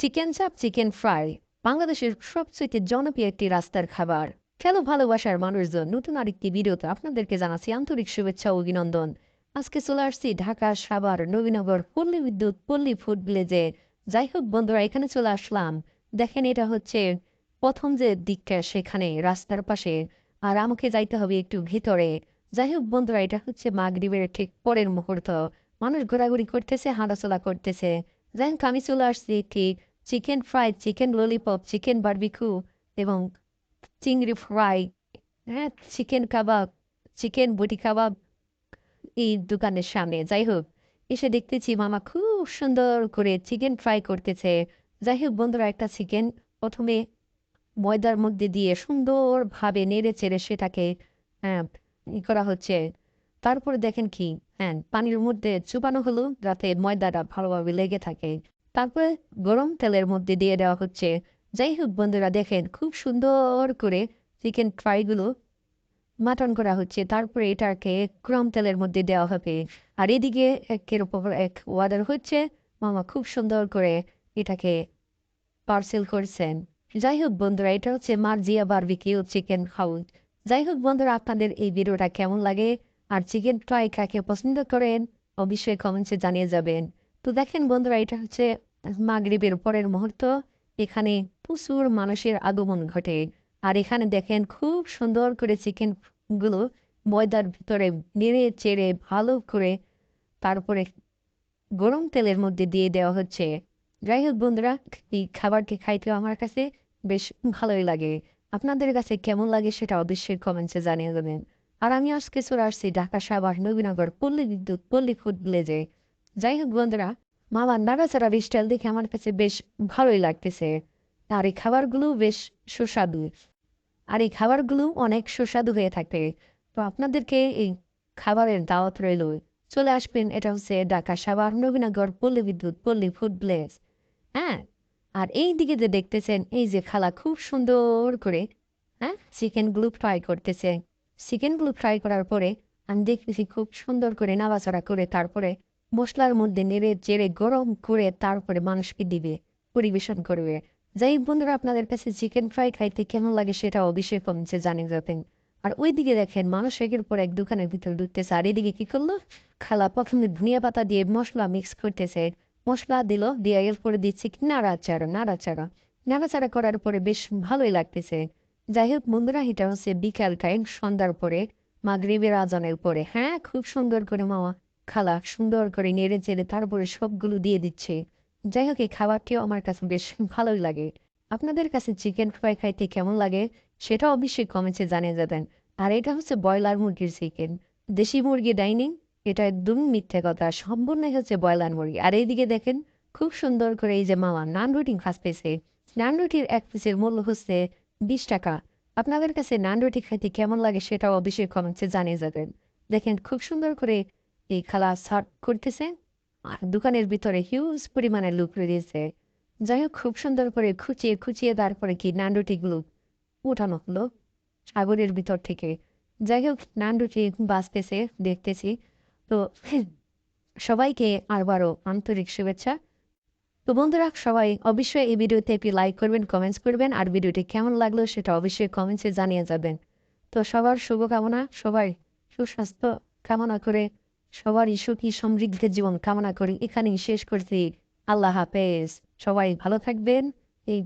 Chicken চাপ, chicken fry, বাংলাদেশের সবচেয়ে জনপ্রিয় একটি রাস্তার খাবার। খেলো ভালোবাসার মানুষজন, নতুন আরেকটি ভিডিওতে আপনাদেরকে জানাচ্ছি আন্তরিক শুভেচ্ছা ও অভিনন্দন। আজকে চলে আসছি ঢাকা, সাভার, নবীনগর, পল্লী বিদ্যুৎ, পল্লী ফুড ভিলেজে। যাই হোক বন্ধুরা, এখানে চলে আসলাম। দেখেন এটা হচ্ছে প্রথম যে দিকটা, সেখানে রাস্তার পাশে। আর আমাকে যাইতে হবে একটু ভিতরে। যাই হোক বন্ধুরা, এটা হচ্ছে মাগরিবের ঠিক পরের মুহূর্ত। মানুষ ঘোরাঘুরি করতেছে, হাঁটাচলা করতেছে। যাই হোক, আমি চলে আসছি একটি chicken fry chicken lollipop chicken barbecue এবং চিংড়ি ফ্রাই হ্যাঁ চিকেন কাবাব চিকেন বটি কাবাব এই দোকানের সামনে। যাই হোক, এসে দেখতেছি মামা খুব সুন্দর করে চিকেন ফ্রাই করতেছে। যাই হোক বন্ধুরা, একটা চিকেন প্রথমে ময়দার মধ্যে দিয়ে সুন্দরভাবে নেড়ে চেড়ে সেটাকে হ্যাঁ ই করা হচ্ছে। তারপরে দেখেন কি হ্যাঁ পানির মধ্যে চুপানো হলো যাতে ময়দাটা ভালোভাবে লেগে থাকে। তারপরে গরম তেলের মধ্যে দিয়ে দেওয়া হচ্ছে। যাই হোক বন্ধুরা, দেখেন খুব সুন্দর করে চিকেন ফ্রাইগুলো মাটন করা হচ্ছে। তারপরে এটাকে গরম তেলের মধ্যে দেওয়া হবে। আর এদিকে একের উপর এক ওয়ার্ডার হচ্ছে। মামা খুব সুন্দর করে এটাকে পার্সেল করছেন। যাই হোক বন্ধুরা, এটা হচ্ছে মার্জিয়া বারবিকিউ চিকেন হাউস যাই হোক বন্ধুরা, আপনাদের এই ভিডিওটা কেমন লাগে আর চিকেন ফ্রাই কাকে পছন্দ করেন, অবশ্যই কমেন্টসে জানিয়ে যাবেন। তো দেখেন বন্ধুরা, এটা হচ্ছে মাগরিবের পরের মুহূর্ত, এখানে প্রচুর মানুষের আগমন ঘটে। আর এখানে দেখেন খুব সুন্দর করে চিকেনগুলো ময়দার ভিতরে নেড়ে চেড়ে ভালো করে তারপরে গরম তেলের মধ্যে দিয়ে দেওয়া হচ্ছে। যাই হোক বন্ধুরা, এই খাবারকে খাইতে আমার কাছে বেশ ভালোই লাগে। আপনাদের কাছে কেমন লাগে সেটা অবশ্যই কমেন্টসে জানিয়ে দেবেন। আর আমি আজকে চলে আসছি ঢাকা সাভার নবীনগর পল্লী বিদ্যুৎ পল্লী ফুড ভিলেজে যাই হোক বন্ধুরা মামা নাড়াচাড়া স্টাইল দেখে আমার কাছে বেশ ভালোই লাগতেছে। আর এই খাবারগুলো বেশ সুস্বাদু। আর এই খাবারগুলো অনেক সুস্বাদু হয়ে থাকে। তো আপনাদেরকে এই খাবারের দাওয়াত রইল। চলে আসবেন, এটা হচ্ছে ঢাকা সাভার নবীনগর পল্লী বিদ্যুৎ পল্লী ফুড প্লেস হ্যাঁ? আর এই দিকে যে দেখতেছেন, এই যে খালা খুব সুন্দর করে হ্যাঁ? চিকেন চিকেনগুলো ফ্রাই করতেছে। চিকেন চিকেনগুলো ফ্রাই করার পরে আমি দেখতেছি খুব সুন্দর করে নাড়াচাড়া করে তারপরে মশলার মধ্যে নেড়ে চেড়ে গরম করে তারপরে মানুষকে দিবে, পরিবেশন করবে। যাই বন্ধুরা, আপনাদের কাছে চিকেন ফ্রাই খাইতে কেমন লাগে সেটা অবশ্যই কমেন্টসে জানিয়ে যাবেন। আর ওইদিকে দেখেন মানুষ একের পর এক দোকানের ভিতরে ঢুকতেছে, আর এদিকে কি করল? খালা প্রথমে ধনিয়া পাতা দিয়ে মশলা মিক্স করতেছে। মশলা দিল, দিয়ে এরপরে দিচ্ছে কি নাড়াচাড়া নাড়াচাড়া। নাড়াচাড়া করার পরে বেশ ভালোই লাগতেছে। যাই হোক বন্ধুরা, এটা হচ্ছে বিকাল টাইম সন্ধ্যার পরে, মাগরিবের আজানের পরে। হ্যাঁ খুব সুন্দর করে মামা খালা সুন্দর করে নেড়ে চেড়ে তারপরে সবগুলো দিয়ে দিচ্ছে। যাই হোক, এই খাবারটিও আমার কাছে বেশ ভালোই লাগে। আপনাদের কাছে চিকেন ফ্রাই খাইতে কেমন লাগে সেটা অবশ্যই কমেছে জানিয়ে যাবেন। আর এটা হচ্ছে ব্রয়লার মুরগির চিকেন দেশি মুরগি ডাইনিং এটা একদম মিথ্যে কথা, সম্পূর্ণই হচ্ছে ব্রয়লার মুরগি। আর এইদিকে দেখেন, খুব সুন্দর করে এই যে মামা, নান রুটি খাস পেয়েছে। নান রুটির এক পিসের মূল্য হচ্ছে বিশ টাকা। আপনাদের কাছে নান রুটি খাইতে কেমন লাগে সেটাও অবশ্যই কমেন্টে জানিয়ে যাবেন। দেখেন, খুব সুন্দর করে এই খালা সার্ভ করতেছে আর দোকানের ভিতরে হিউজ পরিমাণে লুক রয়েছে। যাই হোক, খুব সুন্দর করে খুচিয়ে খুচিয়ে তারপরে কি নান রুটিগুলো উঠানো হলো সাগরের ভিতর থেকে। যাই হোক নান রুটি বাঁচতেছে, দেখতেছি। তো সবাইকে আবারও আন্তরিক শুভেচ্ছা। তো বন্ধুরা, সবাই অবশ্যই এই ভিডিওতে একটি লাইক করবেন কমেন্টস করবেন, আর ভিডিওটি কেমন লাগল সেটা অবশ্যই কমেন্টসে জানিয়ে যাবেন। তো সবার শুভকামনা, সবাই সুস্বাস্থ্য কামনা করে সবারই সুখী সমৃদ্ধ জীবন কামনা করি। এখানেই শেষ করছি। আল্লাহ হাফেজ। সবাই ভালো থাকবেন। এই